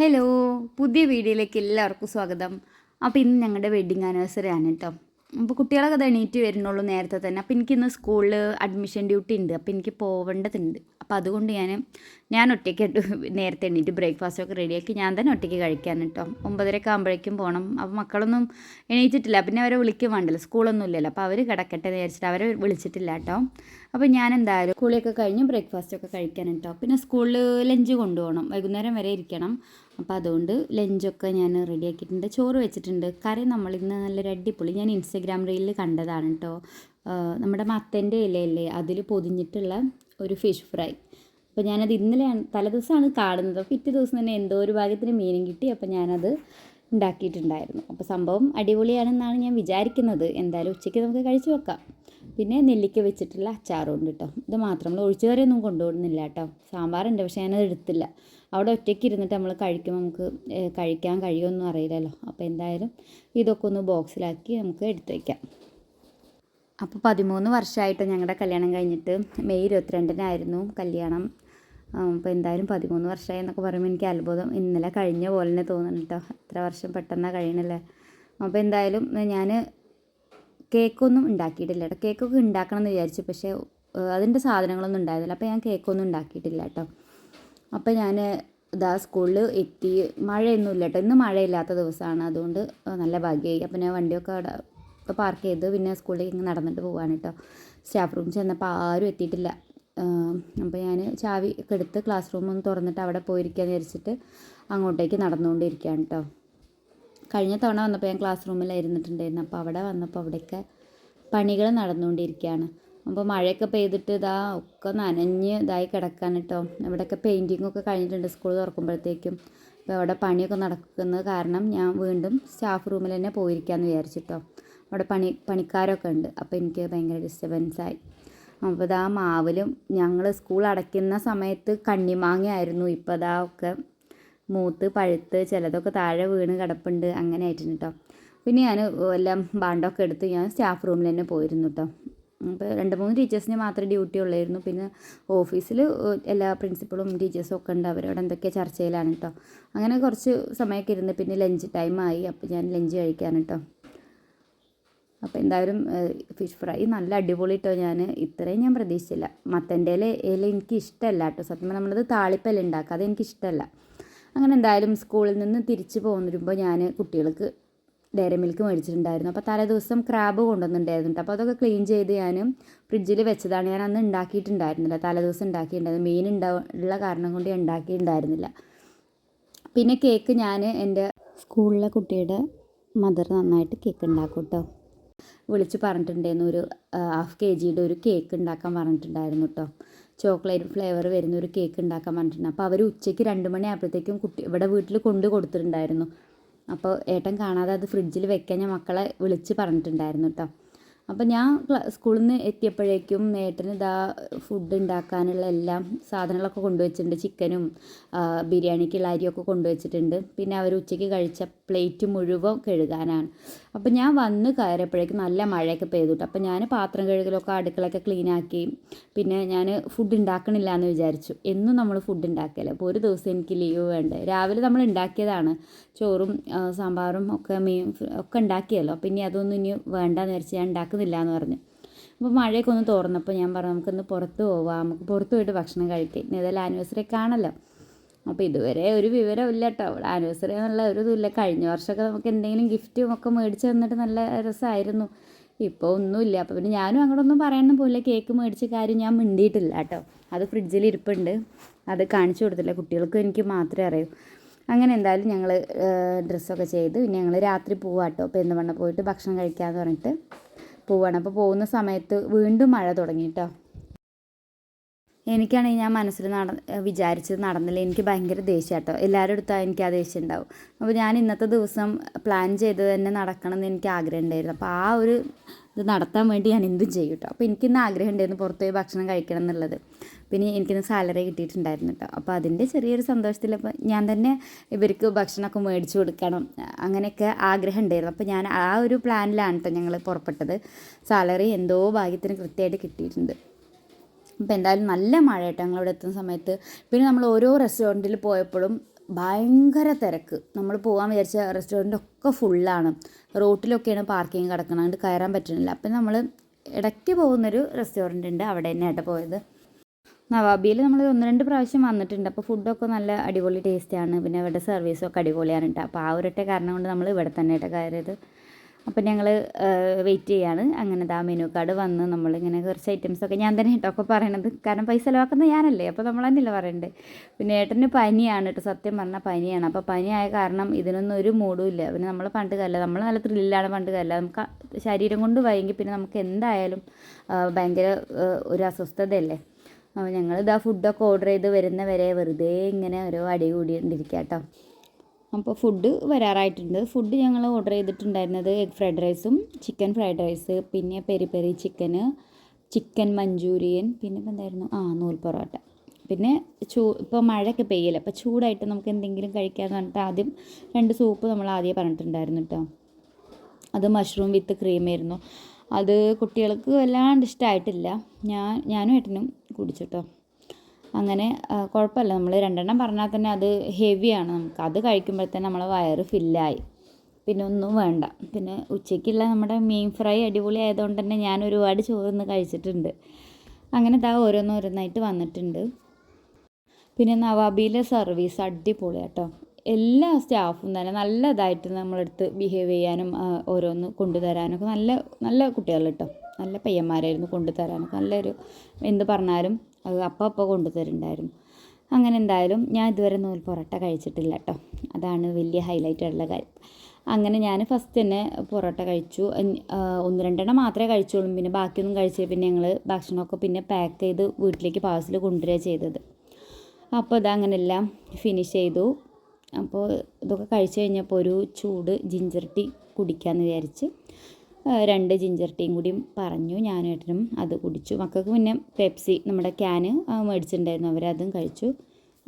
Hello പുതിയ വീഡിയോയിലേക്ക് എല്ലാവർക്കും സ്വാഗതം. അപ്പോൾ ഇന്ന് ഞങ്ങളുടെ വെഡ്ഡിങ് ആനിവേഴ്സറി ആണ് കേട്ടോ അപ്പോൾ കുട്ടികളൊക്കെ എണീറ്റ് വരുന്നുള്ളൂ നേരത്തെ തന്നെ. അപ്പോൾ എനിക്കിന്ന് സ്കൂളിൽ അഡ്മിഷൻ ഡ്യൂട്ടി ഉണ്ട്. അപ്പോൾ എനിക്ക് പോവേണ്ടതുണ്ട്. അപ്പോൾ അതുകൊണ്ട് ഞാൻ ഞാൻ ഒറ്റയ്ക്ക് നേരത്തെ എണീറ്റ് ബ്രേക്ക്ഫാസ്റ്റ് ഒക്കെ റെഡിയാക്കി ഞാൻ തന്നെ ഒറ്റയ്ക്ക് കഴിക്കാൻ കേട്ടോ ഒമ്പതരയൊക്കെ ആകുമ്പോഴേക്കും പോകണം അപ്പോൾ മക്കളൊന്നും എണീറ്റിട്ടില്ല. പിന്നെ അവരെ വിളിക്കും വേണ്ടല്ലോ. സ്കൂളൊന്നും ഇല്ലല്ലോ. അപ്പോൾ അവർ കിടക്കട്ടെ എന്ന് അവരെ വിളിച്ചിട്ടില്ല കേട്ടോ അപ്പോൾ ഞാൻ എന്തായാലും സ്കൂളിലൊക്കെ കഴിഞ്ഞ് ബ്രേക്ക്ഫാസ്റ്റ് ഒക്കെ കഴിക്കാൻ കേട്ടോ പിന്നെ സ്കൂളിൽ ലഞ്ച് കൊണ്ടുപോകണം. വൈകുന്നേരം വരെ ഇരിക്കണം. അപ്പോൾ അതുകൊണ്ട് ലഞ്ചൊക്കെ ഞാൻ റെഡിയാക്കിയിട്ടുണ്ട് ചോറ് വെച്ചിട്ടുണ്ട്. കറി നമ്മൾ ഇന്ന് നല്ലൊരു അടിപൊളി ഞാൻ ഇൻസ്റ്റഗ്രാം റീലിൽ കണ്ടതാണ് കേട്ടോ നമ്മുടെ മത്തന്റെ ഇലയല്ലേ? അതിൽ പൊതിഞ്ഞിട്ടുള്ള ഒരു ഫിഷ് ഫ്രൈ അപ്പോൾ ഞാനത് ഇന്നലെയാണ് തലേദിവസമാണ് കാണുന്നത്. പിറ്റേ ദിവസം തന്നെ എന്തോ ഒരു ഭാഗത്തിന് മീനും കിട്ടി. അപ്പോൾ ഞാനത് ഉണ്ടാക്കിയിട്ടുണ്ടായിരുന്നു. അപ്പോൾ സംഭവം അടിപൊളിയാണെന്നാണ് ഞാൻ വിചാരിക്കുന്നത്. എന്തായാലും ഉച്ചയ്ക്ക് നമുക്ക് കഴിച്ചു വെക്കാം. പിന്നെ നെല്ലിക്ക വെച്ചിട്ടുള്ള അച്ചാറും ഉണ്ട് കേട്ടോ. ഇത് മാത്രം നമ്മൾ ഒഴിച്ചു കറിയൊന്നും കൊണ്ടുപോകുന്നില്ല കേട്ടോ. സാമ്പാറുണ്ട് പക്ഷേ ഞാനത് എടുത്തില്ല. അവിടെ ഒറ്റയ്ക്ക് ഇരുന്നിട്ട് നമ്മൾ കഴിക്കുമ്പോൾ നമുക്ക് കഴിക്കാൻ കഴിയുമെന്നും അറിയില്ലല്ലോ. അപ്പോൾ എന്തായാലും ഇതൊക്കെ ഒന്ന് ബോക്സിലാക്കി നമുക്ക് എടുത്തു വയ്ക്കാം അപ്പോൾ പതിമൂന്ന് വർഷമായിട്ട് ഞങ്ങളുടെ കല്യാണം കഴിഞ്ഞിട്ട് മെയ് ഇരുപത്തിരണ്ടിനായിരുന്നു കല്യാണം. അപ്പോൾ എന്തായാലും പതിമൂന്ന് വർഷമായി എന്നൊക്കെ പറയുമ്പോൾ എനിക്ക് അത്ഭുതം. ഇന്നലെ കഴിഞ്ഞ പോലെ തന്നെ തോന്നുന്നു കേട്ടോ. എത്ര വർഷം പെട്ടെന്നാണ് കഴിയണല്ലേ. അപ്പോൾ എന്തായാലും ഞാൻ കേക്കൊന്നും ഉണ്ടാക്കിയിട്ടില്ല കേട്ടോ കേക്കൊക്കെ ഉണ്ടാക്കണം എന്ന് വിചാരിച്ചു പക്ഷേ അതിന്റെ സാധനങ്ങളൊന്നും ഉണ്ടായിരുന്നില്ല. അപ്പോൾ ഞാൻ കേക്കൊന്നും ഉണ്ടാക്കിയിട്ടില്ല കേട്ടോ അപ്പോൾ ഞാൻ ഇതാ സ്കൂളിൽ എത്തി. മഴയൊന്നുമില്ല കേട്ടോ ഇന്ന് മഴയില്ലാത്ത ദിവസമാണ്. അതുകൊണ്ട് നല്ല ഭാഗ്യമായി അപ്പോൾ ഞാൻ വണ്ടിയൊക്കെ അവിടെ പാർക്ക് ചെയ്ത് പിന്നെ സ്കൂളിലേക്ക് ഇങ്ങനെ നടന്നിട്ട് പോവാണ് കേട്ടോ സ്റ്റാഫ് റൂം ചെന്നപ്പോൾ ആരും എത്തിയിട്ടില്ല. അപ്പോൾ ഞാൻ ചാവി ഒക്കെ എടുത്ത് ക്ലാസ് റൂം ഒന്ന് തുറന്നിട്ട് അവിടെ പോയിരിക്കാന്ന് വിചാരിച്ചിട്ട് അങ്ങോട്ടേക്ക് നടന്നുകൊണ്ടിരിക്കുകയാണ് കേട്ടോ കഴിഞ്ഞ തവണ വന്നപ്പോൾ ഞാൻ ക്ലാസ് റൂമിലായിരുന്നിട്ടുണ്ടായിരുന്നു അപ്പോൾ അവിടെ വന്നപ്പോൾ അവിടെയൊക്കെ പണികൾ നടന്നുകൊണ്ടിരിക്കുകയാണ്. അപ്പോൾ മഴയൊക്കെ പെയ്തിട്ട് ഇതാ ഒക്കെ നനഞ്ഞ് ഇതായി കിടക്കാൻ കേട്ടോ. ഇവിടെയൊക്കെ പെയിന്റിങ്ങൊക്കെ കഴിഞ്ഞിട്ടുണ്ട് സ്കൂൾ തുറക്കുമ്പോഴത്തേക്കും. അപ്പോൾ അവിടെ പണിയൊക്കെ നടക്കുന്നത് കാരണം ഞാൻ വീണ്ടും സ്റ്റാഫ് റൂമിൽ തന്നെ പോയിരിക്കാമെന്ന് വിചാരിച്ചിട്ടോ. അവിടെ പണി പണിക്കാരൊക്കെ ഉണ്ട്. അപ്പോൾ എനിക്ക് ഭയങ്കര ഡിസ്റ്റർബൻസായി അപ്പോൾ ഇതാ മാവിലും ഞങ്ങൾ സ്കൂൾ അടയ്ക്കുന്ന സമയത്ത് കണ്ണിമാങ്ങയായിരുന്നു. ഇപ്പോൾ ഇതാ ഒക്കെ മൂത്ത് പഴുത്ത് ചിലതൊക്കെ താഴെ വീണ് കിടപ്പുണ്ട്. അങ്ങനെ ആയിട്ടുണ്ട് കേട്ടോ പിന്നെ ഞാൻ എല്ലാം ബാണ്ടൊക്കെ എടുത്ത് ഞാൻ സ്റ്റാഫ് റൂമിൽ തന്നെ പോയിരുന്നു കേട്ടോ അപ്പോൾ രണ്ട് മൂന്ന് ടീച്ചേഴ്സിന് മാത്രമേ ഡ്യൂട്ടി ഉള്ളായിരുന്നു. പിന്നെ ഓഫീസിൽ എല്ലാ പ്രിൻസിപ്പളും ടീച്ചേഴ്സും ഒക്കെ ഉണ്ട്. അവരോട് എന്തൊക്കെ ചർച്ചയിലാണ് കേട്ടോ അങ്ങനെ കുറച്ച് സമയമൊക്കെ ഇരുന്ന് പിന്നെ ലഞ്ച് ടൈമായി അപ്പോൾ ഞാൻ ലഞ്ച് കഴിക്കാൻ കേട്ടോ അപ്പോൾ എന്തായാലും ഫിഷ് ഫ്രൈ നല്ല അടിപൊളി കേട്ടോ ഞാൻ ഇത്രയും ഞാൻ പ്രതീക്ഷിച്ചില്ല. മത്തന്റെ ഇല എനിക്ക് ഇഷ്ടമല്ല കേട്ടോ സത്യം നമ്മളത് താളിപ്പല്ല ഉണ്ടാക്കുക. അത് എനിക്ക് ഇഷ്ടമല്ല അങ്ങനെ എന്തായാലും സ്കൂളിൽ നിന്ന് തിരിച്ച് പോന്നിരുമ്പോൾ ഞാൻ കുട്ടികൾക്ക് ഡയറി മിൽക്ക് മേടിച്ചിട്ടുണ്ടായിരുന്നു. അപ്പോൾ തലേ ദിവസം ക്രാബ് കൊണ്ടുവന്നിട്ടുണ്ടായിരുന്നു അപ്പോൾ അതൊക്കെ ക്ലീൻ ചെയ്ത് ഞാൻ ഫ്രിഡ്ജിൽ വെച്ചതാണ്. ഞാൻ അന്ന് ഉണ്ടാക്കിയിട്ടുണ്ടായിരുന്നില്ല. തലേ ദിവസം ഉണ്ടാക്കിയിട്ടുണ്ടായിരുന്നു. മീൻ ഉണ്ടാ- ഉള്ള കാരണം കൊണ്ട് ഉണ്ടാക്കിയിട്ടുണ്ടായിരുന്നില്ല. പിന്നെ കേക്ക് ഞാൻ എന്റെ സ്കൂളിലെ കുട്ടിയുടെ മദർ നന്നായിട്ട് കേക്ക് ഉണ്ടാക്കും കേട്ടോ വിളിച്ച് പറഞ്ഞിട്ടുണ്ടായിരുന്നു. ഒരു ഹാഫ് കെ ജിയുടെ ഒരു കേക്ക് ഉണ്ടാക്കാൻ പറഞ്ഞിട്ടുണ്ടായിരുന്നു കേട്ടോ ചോക്ലേറ്റ് ഫ്ലേവർ വരുന്ന ഒരു കേക്ക് ഉണ്ടാക്കാൻ പറഞ്ഞിട്ടുണ്ട്. അപ്പോൾ അവർ ഉച്ചയ്ക്ക് രണ്ട് മണി ആയപ്പോഴത്തേക്കും കുട്ടി ഇവിടെ വീട്ടിൽ കൊണ്ട് കൊടുത്തിട്ടുണ്ടായിരുന്നു. അപ്പോൾ ഏട്ടൻ കാണാതെ അത് ഫ്രിഡ്ജിൽ വെക്കാൻ ഞാൻ മക്കളെ വിളിച്ച് പറഞ്ഞിട്ടുണ്ടായിരുന്നു കേട്ടോ. അപ്പോൾ ഞാൻ സ്കൂളിൽ നിന്ന് എത്തിയപ്പോഴേക്കും ഏട്ടന് ഇതാ ഫുഡ് ഉണ്ടാക്കാനുള്ള എല്ലാം സാധനങ്ങളൊക്കെ കൊണ്ടുവച്ചിട്ടുണ്ട്. ചിക്കനും ബിരിയാണിക്കുള്ള അരിയൊക്കെ കൊണ്ടുവച്ചിട്ടുണ്ട്. പിന്നെ അവർ ഉച്ചയ്ക്ക് കഴിച്ച പ്ലേറ്റ് മുഴുവൻ കഴുകാനാണ്. അപ്പം ഞാൻ വന്ന് കയറിയപ്പോഴേക്കും നല്ല മഴയൊക്കെ പെയ്തിട്ട് അപ്പം ഞാൻ പാത്രം കഴുകലൊക്കെ അടുക്കളൊക്കെ ക്ലീനാക്കി പിന്നെ ഞാൻ ഫുഡ് ഉണ്ടാക്കണില്ല എന്ന് വിചാരിച്ചു. എന്നും നമ്മൾ ഫുഡ് ഉണ്ടാക്കില്ല അപ്പോൾ ഒരു ദിവസം എനിക്ക് ലീവ് വേണ്ടേ? രാവിലെ നമ്മൾ ഉണ്ടാക്കിയതാണ് ചോറും സാമ്പാറും ഒക്കെ മീൻ ഒക്കെ ഉണ്ടാക്കിയല്ലോ പിന്നെ അതൊന്നും ഇനി വേണ്ടെന്ന് വിചാരിച്ച് ഞാൻ ഉണ്ടാക്കുന്നില്ല എന്ന് പറഞ്ഞു. അപ്പോൾ മഴയൊക്കെ ഒന്ന് തോർന്നപ്പോൾ ഞാൻ പറഞ്ഞു നമുക്കൊന്ന് പുറത്ത് പോവാം. നമുക്ക് പുറത്ത് പോയിട്ട് ഭക്ഷണം കഴിക്കാം. ഏതായാലും ആനിവേഴ്സറി ഒക്കെ ആണല്ലോ. അപ്പോൾ ഇതുവരെ ഒരു വിവരമില്ല കേട്ടോ. അവിടെ ആനിവേഴ്സറി എന്നുള്ള ഒരു ഇതുമില്ല. കഴിഞ്ഞ വർഷമൊക്കെ നമുക്ക് എന്തെങ്കിലും ഗിഫ്റ്റും ഒക്കെ മേടിച്ച് തന്നിട്ട് നല്ല രസമായിരുന്നു. ഇപ്പോൾ ഒന്നുമില്ല. അപ്പോൾ പിന്നെ ഞാനും അങ്ങോട്ടൊന്നും പറയാനൊന്നും പോയില്ല കേക്ക് മേടിച്ച കാര്യം ഞാൻ മിണ്ടിയിട്ടില്ല കേട്ടോ. അത് ഫ്രിഡ്ജിൽ ഇരിപ്പുണ്ട്. അത് കാണിച്ചു കൊടുത്തില്ല. കുട്ടികൾക്ക് എനിക്ക് മാത്രമേ അറിയൂ. അങ്ങനെ എന്തായാലും ഞങ്ങൾ ഡ്രസ്സൊക്കെ ചെയ്ത് പിന്നെ ഞങ്ങൾ രാത്രി പോവാട്ടോ പെരുന്തമണ്ണ പോയിട്ട് ഭക്ഷണം കഴിക്കാമെന്ന് പറഞ്ഞിട്ട് പോവാണ്. അപ്പോൾ പോകുന്ന സമയത്ത് വീണ്ടും മഴ തുടങ്ങി കേട്ടോ എനിക്കാണെങ്കിൽ ഞാൻ മനസ്സിൽ നട വിചാരിച്ചത് നടന്നില്ല. എനിക്ക് ഭയങ്കര ദേഷ്യം കേട്ടോ എല്ലാവരും അടുത്താൽ എനിക്ക് ആ ദേഷ്യം ഉണ്ടാവും അപ്പോൾ ഞാൻ ഇന്നത്തെ ദിവസം പ്ലാൻ ചെയ്ത് തന്നെ നടക്കണം എന്ന് എനിക്ക് ആഗ്രഹം ഉണ്ടായിരുന്നു. അപ്പോൾ ആ ഒരു ഇത് നടത്താൻ വേണ്ടി ഞാൻ എന്തും ചെയ്യും കേട്ടോ. അപ്പോൾ എനിക്കിന്ന് ആഗ്രഹം ഉണ്ടായിരുന്നു പുറത്ത് പോയി ഭക്ഷണം കഴിക്കണം എന്നുള്ളത്. പിന്നെ എനിക്കിന്ന് സാലറി കിട്ടിയിട്ടുണ്ടായിരുന്നു കേട്ടോ. അപ്പോൾ അതിന്റെ ചെറിയൊരു സന്തോഷത്തിൽ അപ്പോൾ ഞാൻ തന്നെ ഇവർക്ക് ഭക്ഷണമൊക്കെ മേടിച്ചു കൊടുക്കണം അങ്ങനെയൊക്കെ ആഗ്രഹം ഉണ്ടായിരുന്നു അപ്പോൾ ഞാൻ ആ ഒരു പ്ലാനിലാണ് കേട്ടോ ഞങ്ങൾ പുറപ്പെട്ടത്. സാലറി എന്തോ ഭാഗ്യത്തിന് കൃത്യമായിട്ട് കിട്ടിയിട്ടുണ്ട്. അപ്പോൾ എന്തായാലും നല്ല മഴ കേട്ടോ ഞങ്ങളിവിടെ എത്തുന്ന സമയത്ത്. പിന്നെ നമ്മൾ ഓരോ റെസ്റ്റോറന്റിൽ പോയപ്പോഴും ഭയങ്കര തിരക്ക്. നമ്മൾ പോകാൻ വിചാരിച്ച റെസ്റ്റോറന്റ് ഒക്കെ ഫുള്ളാണ്. റോട്ടിലൊക്കെയാണ് പാർക്കിംഗ് കിടക്കുന്നത് അതുകൊണ്ട് കയറാൻ പറ്റുന്നില്ല. അപ്പം നമ്മൾ ഇടയ്ക്ക് പോകുന്നൊരു റെസ്റ്റോറന്റ് ഉണ്ട് അവിടെ തന്നെയായിട്ട് പോയത്. നവാബിയിൽ നമ്മൾ ഒന്ന് രണ്ട് പ്രാവശ്യം വന്നിട്ടുണ്ട്. അപ്പോൾ ഫുഡൊക്കെ നല്ല അടിപൊളി ടേസ്റ്റാണ്. പിന്നെ ഇവിടെ സർവീസൊക്കെ അടിപൊളിയാണ് കേട്ടോ. അപ്പോൾ ആ ഒരൊറ്റ കാരണം കൊണ്ട് നമ്മൾ ഇവിടെ തന്നെ ആയിട്ട് കയറിയത്. അപ്പം ഞങ്ങൾ വെയിറ്റ് ചെയ്യാണ്. അങ്ങനെ ദാ മെനു കാർഡ് വന്ന് നമ്മളിങ്ങനെ കുറച്ച് ഐറ്റംസൊക്കെ ഞാൻ തന്നെ കേട്ടോ ഒക്കെ പറയണത്. കാരണം പൈസ ചിലവാക്കുന്നത് ഞാനല്ലേ അപ്പോൾ നമ്മൾ തന്നെയല്ലേ പറയണ്ടേ? പിന്നെ ഏട്ടന് പനിയാണ് കേട്ടോ സത്യം പറഞ്ഞാൽ പനിയാണ്. അപ്പോൾ പനിയായ കാരണം ഇതിനൊന്നും ഒരു മൂടും ഇല്ല. പിന്നെ നമ്മൾ പണ്ട് കല്ല നമ്മൾ നല്ല ത്രില്ലാണ് പണ്ട് കല്ല നമുക്ക് ശരീരം കൊണ്ട് വൈകി പിന്നെ നമുക്ക് എന്തായാലും ഭയങ്കര ഒരു അസ്വസ്ഥതയല്ലേ? അപ്പോൾ ഞങ്ങൾ ഇതാ ഫുഡൊക്കെ ഓർഡർ ചെയ്ത് വരുന്ന വരെ വെറുതെ ഇങ്ങനെ ഓരോ അടി കൂടി കൂടിയിരിക്കുക കേട്ടോ. അപ്പോൾ ഫുഡ് വരാറായിട്ടുണ്ട്. ഫുഡ് ഞങ്ങൾ ഓർഡർ ചെയ്തിട്ടുണ്ടായിരുന്നത് എഗ് ഫ്രൈഡ് റൈസും ചിക്കൻ ഫ്രൈഡ് റൈസ് പിന്നെ പെരി പെരി ചിക്കന് ചിക്കൻ മഞ്ചൂരിയൻ പിന്നെ എന്തായിരുന്നു? ആ നൂൽ പൊറോട്ട. പിന്നെ ചൂ ഇപ്പോൾ മഴയൊക്കെ പെയ്യല അപ്പോൾ ചൂടായിട്ട് നമുക്ക് എന്തെങ്കിലും കഴിക്കാമെന്ന് പറഞ്ഞിട്ട് ആദ്യം രണ്ട് സൂപ്പ് നമ്മൾ ആദ്യം പറഞ്ഞിട്ടുണ്ടായിരുന്നു കേട്ടോ അത് മഷ്റൂം വിത്ത് ക്രീമായിരുന്നു അത് കുട്ടികൾക്ക് വല്ലാണ്ട് ഇഷ്ടമായിട്ടില്ല ഞാൻ ഞാനും ഏട്ടനും കുടിച്ചിട്ടോ അങ്ങനെ കുഴപ്പമില്ല. നമ്മൾ രണ്ടെണ്ണം പറഞ്ഞാൽ തന്നെ അത് ഹെവിയാണ് നമുക്ക്. അത് കഴിക്കുമ്പോഴത്തേന് നമ്മളെ വയറ് ഫില്ലായി പിന്നെ ഒന്നും വേണ്ട. പിന്നെ ഉച്ചയ്ക്കുള്ള നമ്മുടെ മീൻ ഫ്രൈ അടിപൊളി ആയതുകൊണ്ട് തന്നെ ഞാൻ ഒരുപാട് ചോറൊന്ന് കഴിച്ചിട്ടുണ്ട്. അങ്ങനെ ഇതാ ഓരോന്നോരോന്നായിട്ട് വന്നിട്ടുണ്ട്. പിന്നെ നവാബിയിലെ സർവീസ് അടിപൊളി കേട്ടോ എല്ലാ സ്റ്റാഫും തന്നെ നല്ലതായിട്ട് നമ്മളെടുത്ത് ബിഹേവ് ചെയ്യാനും ഓരോന്ന് കൊണ്ടുതരാനൊക്കെ നല്ല നല്ല കുട്ടികൾ കേട്ടോ നല്ല പയ്യന്മാരായിരുന്നു കൊണ്ടുതരാനൊക്കെ. നല്ലൊരു എന്ത് പറഞ്ഞാലും അത് അപ്പം അപ്പം കൊണ്ടുതരുന്നുണ്ടായിരുന്നു അങ്ങനെ എന്തായാലും ഞാൻ ഇതുവരെ നൂൽ പൊറോട്ട കഴിച്ചിട്ടില്ല കേട്ടോ അതാണ് വലിയ ഹൈലൈറ്റ് ആയിട്ടുള്ള കാര്യം. അങ്ങനെ ഞാൻ ഫസ്റ്റ് തന്നെ പൊറോട്ട കഴിച്ചു. ഒന്ന് രണ്ടെണ്ണം മാത്രമേ കഴിച്ചുള്ളൂ. പിന്നെ ബാക്കിയൊന്നും കഴിച്ചില്ല പിന്നെ ഞങ്ങൾ ഭക്ഷണമൊക്കെ പിന്നെ പാക്ക് ചെയ്ത് വീട്ടിലേക്ക് പാഴ്സൽ കൊണ്ടുവരിക ചെയ്തത്. അപ്പോൾ അതങ്ങനെ എല്ലാം ഫിനിഷ് ചെയ്തു. അപ്പോൾ ഇതൊക്കെ കഴിച്ചു കഴിഞ്ഞപ്പോൾ ഒരു ചൂട് ജിഞ്ചർ ടീ കുടിക്കാമെന്ന് വിചാരിച്ച് രണ്ട് ജിഞ്ചർ ടീയും കൂടിയും പറഞ്ഞു. ഞാനും ഏട്ടനും അത് കുടിച്ചു. മക്കൾക്ക് പിന്നെ പെപ്സി നമ്മുടെ ക്യാന് മേടിച്ചിട്ടുണ്ടായിരുന്നു. അവരതും കഴിച്ചു.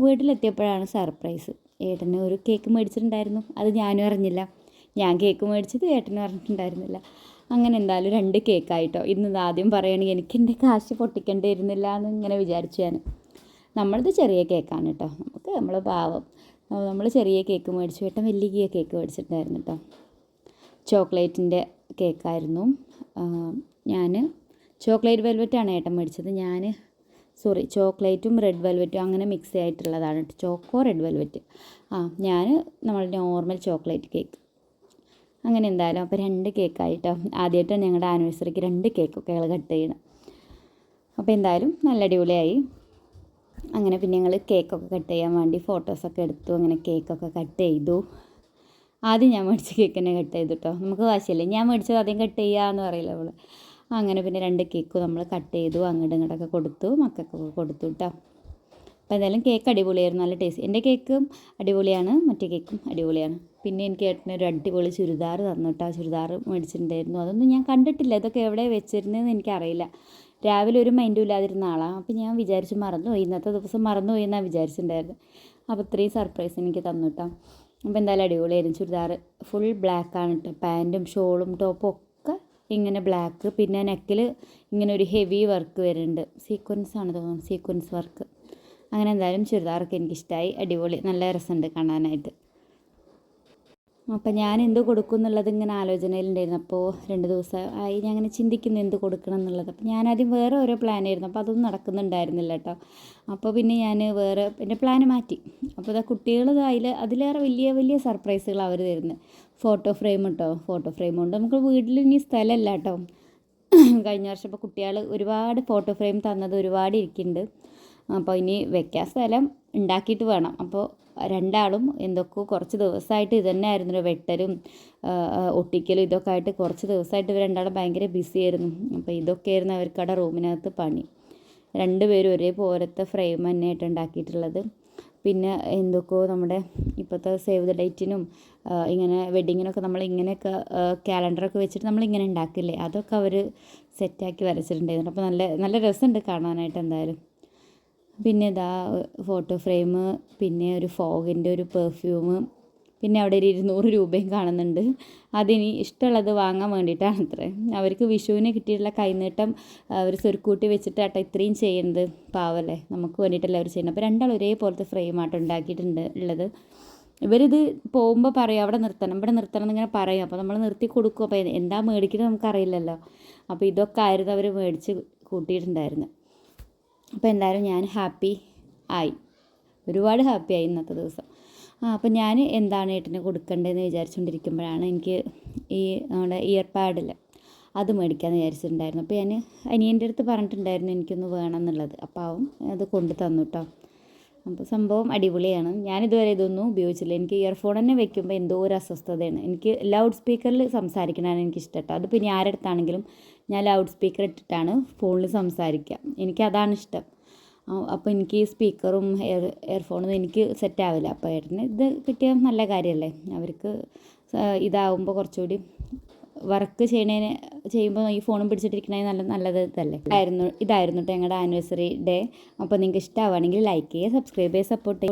വീട്ടിലെത്തിയപ്പോഴാണ് സർപ്രൈസ് ഏട്ടന് ഒരു കേക്ക് മേടിച്ചിട്ടുണ്ടായിരുന്നു. അത് ഞാനും അറിഞ്ഞില്ല. ഞാൻ കേക്ക് മേടിച്ചത് ഏട്ടനും അറിഞ്ഞിട്ടുണ്ടായിരുന്നില്ല. അങ്ങനെ എന്തായാലും രണ്ട് കേക്കായിട്ടോ ഇന്ന് ആദ്യം പറയുകയാണെങ്കിൽ എനിക്ക് എന്റെ കാശ് പൊട്ടിക്കേണ്ടിയിരുന്നില്ല എന്ന് ഇങ്ങനെ വിചാരിച്ചു ഞാൻ. നമ്മളത് ചെറിയ കേക്കാണ് കേട്ടോ. നമുക്ക് നമ്മൾ പാവം. നമ്മൾ ചെറിയ കേക്ക് മേടിച്ചു. ഏട്ടൻ വലിയ കേക്ക് മേടിച്ചിട്ടുണ്ടായിരുന്നു കേട്ടോ. ചോക്ലേറ്റിന്റെ കേക്കായിരുന്നു. ഞാൻ ചോക്ലേറ്റ് വെൽവെറ്റാണ് ഏട്ടൻ മേടിച്ചത്. ഞാൻ സോറി ചോക്ലേറ്റും റെഡ് വെൽവെറ്റും അങ്ങനെ മിക്സ് ആയിട്ടുള്ളതാണ് ചോക്കോ റെഡ് വെൽവെറ്റ്. ആ ഞാൻ നമ്മൾ നോർമൽ ചോക്ലേറ്റ് കേക്ക്. അങ്ങനെ എന്തായാലും അപ്പോൾ രണ്ട് കേക്കായിട്ടോ. ആദ്യമായിട്ടാണ് ഞങ്ങളുടെ ആനിവേഴ്സറിക്ക് രണ്ട് കേക്കൊക്കെ ഞങ്ങൾ കട്ട് ചെയ്യണം. അപ്പോൾ എന്തായാലും നല്ല അടിപൊളിയായി. അങ്ങനെ പിന്നെ ഞങ്ങൾ കേക്കൊക്കെ കട്ട് ചെയ്യാൻ വേണ്ടി ഫോട്ടോസൊക്കെ എടുത്തു. അങ്ങനെ കേക്കൊക്കെ കട്ട് ചെയ്തു. ആദ്യം ഞാൻ മേടിച്ച കേക്ക് തന്നെ കട്ട് ചെയ്തു കേട്ടോ നമുക്ക് വാശിയല്ലേ? ഞാൻ മേടിച്ചത് ആദ്യം കട്ട് ചെയ്യാന്ന് പറയില്ല അവൾ അങ്ങനെ പിന്നെ രണ്ട് കേക്ക് നമ്മൾ കട്ട് ചെയ്തു അങ്ങോട്ടും ഇങ്ങോട്ടൊക്കെ കൊടുത്തു മക്കൾക്കൊക്കെ കൊടുത്തു കേട്ടോ അപ്പോൾ എന്തായാലും കേക്ക് അടിപൊളിയായിരുന്നു നല്ല ടേസ്റ്റ് എന്റെ കേക്കും അടിപൊളിയാണ് മറ്റേ കേക്കും അടിപൊളിയാണ്. പിന്നെ എനിക്ക് ഏട്ടന് ഒരു അടിപൊളി ചുരിദാർ തന്നു കേട്ടോ ചുരിദാർ മേടിച്ചിട്ടുണ്ടായിരുന്നു. അതൊന്നും ഞാൻ കണ്ടിട്ടില്ല. ഇതൊക്കെ എവിടെ വെച്ചിരുന്നതെന്ന് എനിക്കറിയില്ല. രാവിലെ ഒരു മൈൻഡും ഇല്ലാതിരുന്ന ആളാണ് അപ്പോൾ ഞാൻ വിചാരിച്ചു മറന്നുപോയി. ഇന്നത്തെ ദിവസം മറന്നുപോയി എന്നാണ് വിചാരിച്ചിട്ടുണ്ടായിരുന്നു. അപ്പോൾ ഇത്രയും സർപ്രൈസ് എനിക്ക് തന്നു കേട്ടോ അപ്പോൾ എന്തായാലും അടിപൊളിയായിരുന്നു. ചുരിദാർ ഫുൾ ബ്ലാക്ക് ആണ് കേട്ടോ പാന്റും ഷോളും ടോപ്പും ഒക്കെ ഇങ്ങനെ ബ്ലാക്ക് പിന്നെ നെക്കിൽ ഇങ്ങനെ ഒരു ഹെവി വർക്ക് വരുന്നുണ്ട്. സീക്വൻസ് ആണ് തോന്നുന്നു സീക്വൻസ് വർക്ക് അങ്ങനെ എന്തായാലും ചുരിദാറൊക്കെ എനിക്കിഷ്ടമായി അടിപൊളി. നല്ല രസമുണ്ട് കാണാനായിട്ട്. അപ്പം ഞാൻ എന്ത് കൊടുക്കും എന്നുള്ളത് ഇങ്ങനെ ആലോചനയിലുണ്ടായിരുന്നു. അപ്പോൾ രണ്ട് ദിവസമായി ഞാൻ അങ്ങനെ ചിന്തിക്കുന്നു എന്ത് കൊടുക്കണം എന്നുള്ളത്. അപ്പോൾ ഞാനാദ്യം വേറെ ഓരോ പ്ലാൻ ആയിരുന്നു. അപ്പോൾ അതൊന്നും നടക്കുന്നുണ്ടായിരുന്നില്ല കേട്ടോ. അപ്പോൾ പിന്നെ ഞാൻ വേറെ എന്റെ പ്ലാൻ മാറ്റി. അപ്പോൾ ഇതാ കുട്ടികൾ അതിൽ അതിലേറെ വലിയ വലിയ സർപ്രൈസുകൾ അവർ തരുന്നത് ഫോട്ടോ ഫ്രെയിം കേട്ടോ ഫോട്ടോ ഫ്രെയിം കൊണ്ട് നമുക്ക് വീട്ടിൽ ഇനി സ്ഥലമല്ല കേട്ടോ. കഴിഞ്ഞ വർഷം ഇപ്പോൾ കുട്ടികൾ ഒരുപാട് ഫോട്ടോ ഫ്രെയിം തന്നത് ഒരുപാട് ഇരിക്കുന്നുണ്ട്. അപ്പോൾ ഇനി വെക്കാൻ സ്ഥലം ഉണ്ടാക്കിയിട്ട് വേണം. അപ്പോൾ രണ്ടാളും എന്തൊക്കെയോ കുറച്ച് ദിവസമായിട്ട് ഇത് തന്നെയായിരുന്നു വെട്ടലും ഒട്ടിക്കലും ഇതൊക്കെ ആയിട്ട് കുറച്ച് ദിവസമായിട്ട് ഇവർ രണ്ടാളും ഭയങ്കര ബിസി ആയിരുന്നു. അപ്പോൾ ഇതൊക്കെ ഇതൊക്കെയായിരുന്നു അവർക്കവിടെ റൂമിനകത്ത് പണി. രണ്ടുപേരും ഒരേ പോലത്തെ ഫ്രെയിം തന്നെയായിട്ട് ഉണ്ടാക്കിയിട്ടുള്ളത്. പിന്നെ എന്തൊക്കെയോ നമ്മുടെ ഇപ്പോഴത്തെ സേവ് ദ ഡേറ്റിനും ഇങ്ങനെ വെഡിങ്ങിനൊക്കെ നമ്മൾ ഇങ്ങനെയൊക്കെ ക്യാലണ്ടറൊക്കെ വെച്ചിട്ട് നമ്മൾ ഇങ്ങനെ ഉണ്ടാക്കില്ലേ? അതൊക്കെ അവർ സെറ്റാക്കി വരച്ചിട്ടുണ്ടായിരുന്നു. അപ്പോൾ നല്ല നല്ല രസമുണ്ട് കാണാനായിട്ട് എന്തായാലും. പിന്നെ ഇതാ ഫോട്ടോ ഫ്രെയിം പിന്നെ ഒരു ഫോഗിന്റെ ഒരു പെർഫ്യൂം പിന്നെ അവിടെ ഒരു ഇരുന്നൂറ് രൂപയും കാണുന്നുണ്ട്. അതിനി ഇഷ്ടമുള്ളത് വാങ്ങാൻ വേണ്ടിയിട്ടാണ് അത്രേ അവർക്ക് വിഷുവിന് കിട്ടിയിട്ടുള്ള കൈനീട്ടം അവർ സ്വരുക്കൂട്ടി വെച്ചിട്ട് ആട്ടോ ഇത്രയും ചെയ്യുന്നത്. പാവല്ലേ നമുക്ക് വേണ്ടിയിട്ടല്ല അവർ ചെയ്യുന്നത്. അപ്പോൾ രണ്ടാൾ ഒരേപോലത്തെ ഫ്രെയിമായിട്ട് ഉണ്ടാക്കിയിട്ടുണ്ട് ഉള്ളത്. ഇവരിത് പോകുമ്പോൾ പറയും അവിടെ നിർത്തണം ഇവിടെ നിർത്തണം എന്നിങ്ങനെ പറയും. അപ്പോൾ നമ്മൾ നിർത്തി കൊടുക്കും. അപ്പോൾ എന്താ മേടിക്കുന്നത് നമുക്കറിയില്ലല്ലോ. അപ്പോൾ ഇതൊക്കെ ആയിരുന്നു അവർ മേടിച്ച് കൂട്ടിയിട്ടുണ്ടായിരുന്നത്. അപ്പോൾ എന്തായാലും ഞാൻ ഹാപ്പി ആയി. ഒരുപാട് ഹാപ്പി ആയി ഇന്നത്തെ ദിവസം. ആ അപ്പോൾ ഞാൻ എന്താണ് ഏട്ടന് കൊടുക്കേണ്ടതെന്ന് വിചാരിച്ചുകൊണ്ടിരിക്കുമ്പോഴാണ് എനിക്ക് ഈ നമ്മുടെ ഇയർ പാഡിൽ അത് മേടിക്കാമെന്ന് വിചാരിച്ചിട്ടുണ്ടായിരുന്നു. അപ്പോൾ ഞാൻ അനിയന്റെ അടുത്ത് പറഞ്ഞിട്ടുണ്ടായിരുന്നു എനിക്കൊന്ന് വേണം എന്നുള്ളത്. അപ്പോൾ അവൻ അത് കൊണ്ടു തന്നു കേട്ടോ. അപ്പോൾ സംഭവം അടിപൊളിയാണ്. ഞാനിതുവരെ ഇതൊന്നും ഉപയോഗിച്ചില്ല. എനിക്ക് ഇയർഫോൺ തന്നെ വെക്കുമ്പോൾ എന്തോ ഒരു അസ്വസ്ഥതയാണ്. എനിക്ക് ലൗഡ് സ്പീക്കറിൽ സംസാരിക്കണമെന്ന് എനിക്ക് ഇഷ്ടം കേട്ടോ. അതിപ്പോൾ ഇനി ആരടുത്താണെങ്കിലും ഞാൻ ലൗഡ് സ്പീക്കർ ഇട്ടിട്ടാണ് ഫോണിൽ സംസാരിക്കുക എനിക്കതാണ് ഇഷ്ടം. അപ്പോൾ എനിക്ക് ഈ സ്പീക്കറും എയർ എയർഫോണും എനിക്ക് സെറ്റ് ആവില്ല. അപ്പോൾ ഏട്ടന് ഇത് കിട്ടിയ നല്ല കാര്യമല്ലേ അവർക്ക് ഇതാവുമ്പോൾ കുറച്ചുകൂടി വർക്ക് ചെയ്യണേനെ ചെയ്യുമ്പോൾ ഈ ഫോണും പിടിച്ചിട്ടിരിക്കണേ നല്ല നല്ലത് ഇതല്ലേ? ആയിരുന്നു ഇതായിരുന്നു കേട്ടോ ഞങ്ങളുടെ ആനിവേഴ്സറി ഡേ അപ്പോൾ നിങ്ങൾക്ക് ഇഷ്ടമാവുകയാണെങ്കിൽ ലൈക്ക് ചെയ്യുക സബ്സ്ക്രൈബ് ചെയ്യുക സപ്പോർട്ട് ചെയ്യുക.